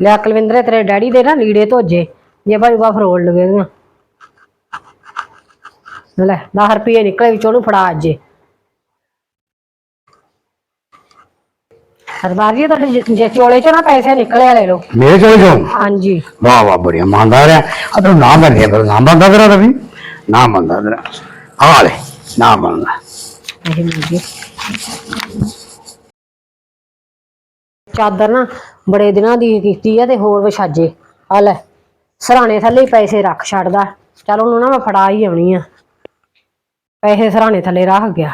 ਲਿਆ ਕੁਲਵਿੰਦਰੇ ਤੇਰੇ ਡੈਡੀ ਦੇ ਨਾ ਲੀੜੇ ਧੋਜੇ ਜੇ ਭਾਜੂਗਾ ਫਰੋਲ ਲਵੇਗਾ ਲੈ 10 ਰੁਪਏ ਨਿਕਲੇ ਵਿੱਚੋਂ ਉਹਨੂੰ ਫੜਾ ਅੱਜ। ਸਰਦਾਰ ਜੀ ਤੁਹਾਡੇ ਜੇ- ਚੋਲੇ ਚੋਂ ਨਾ ਪੈਸੇ ਨਿਕਲੇ ਆ ਲੈ ਲਓ। ਮੇਰੇ ਚਲੇ ਜਾਓ ਹਾਂਜੀ। ਵਾਹ ਵਾਹ ਬੜੀਆ ਇਮਾਨਦਾਰ ਹੈ ਆ ਤੈਨੂੰ ਨਾਮ ਬੰਦੇ ਪਰ ਨਾਮ ਬੰਦਾ ਤੇਰਾ ਰਵੀ ਨਾਮ ਬੰਦਾ ਤੇਰਾ। ਆ ਲੈ ਨਾਮ ਬੰਦਾ। ਇਹ ਮਿਲ ਚਾਦਰ ਨਾ ਬੜੇ ਦਿਨਾਂ ਦੀ ਕੀਤੀ ਆ ਤੇ ਹੋਰ ਵਿਛਾਜੇ। ਆ ਲੈ ਸਰਾਣੇ ਥੱਲੇ ਹੀ ਪੈਸੇ ਰੱਖ ਛੱਡਦਾ। ਚਲ ਉਹਨੂੰ ਨਾ ਮੈਂ ਫੜਾ ਹੀ ਆਉਣੀ ਆ। ਪੈਸੇ ਸਰਾਣੇ ਥੱਲੇ ਰੱਖ ਗਿਆ।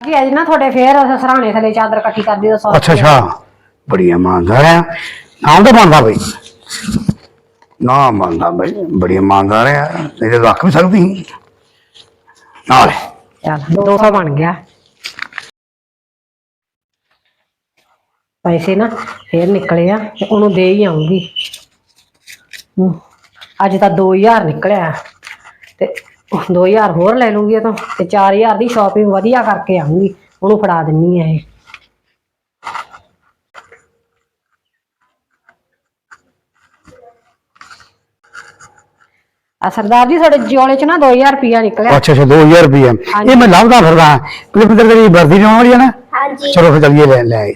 ਜੀ ਅੱਜ ਨਾ ਤੁਹਾਡੇ ਫੇਰ ਸਰਾਣੇ ਥੱਲੇ ਚਾਦਰ ਇਕੱਠੀ ਕਰਦੀ ਦਾ ਸੌ ਅੱਛਾ ਅੱਛਾ। ਬੜੀ ਇਮਾਨਦਾਰ ਹੈ ਨਾਮ ਤਾਂ ਬੰਦਾ ਬਈ। ਨਾਮ ਬੰਦਾ ਬਈ ਬੜੀ ਇਮਾਨਦਾਰ ਹੈ ਨਹੀਂ ਤੇ ਰੱਖ ਵੀ ਸਕਦੀ ਸੀ। ਨਾਲ। ਚੱਲ 200 ਬਣ ਗਿਆ। ਪੈਸੇ ਨਾ ਫੇਰ ਨਿਕਲੇ ਆ ਤੇ ਉਹਨੂੰ ਦੇ ਹੀ ਆਉਂਗੀ ਅੱਜ ਤਾਂ 2000 ਨਿਕਲਿਆ ਤੇ 2000 ਹੋਰ ਲੈ ਲੂੰਗੀ ਇਹ ਤੋਂ ਤੇ 4000 ਦੀ ਸ਼ਾਪਿੰਗ ਵਧੀਆ ਕਰਕੇ ਆਉਂਗੀ ਉਹਨੂੰ ਫੜਾ ਦਿੰਨੀ ਆ ਇਹ। ਆ ਸਰਦਾਰ ਜੀ ਸਾਡੇ ਜੋਲੇ ਚ ਨਾ 2000 ਰੁਪਿਆ ਨਿਕਲਿਆ। ਅੱਛਾ ਅੱਛਾ 2000 ਰੁਪਏ ਇਹ ਮੈਂ ਲੱਭਦਾ ਫਿਰਦਾ ਕਿਤੇ ਤੇਰੀ ਵਰਦੀ ਆਉਣ ਵਾਲੀ ਹੈ ਨਾ? ਹਾਂਜੀ। ਚਲੋ ਫਿਰ ਚੱਲੀਏ ਲੈ ਲੈ।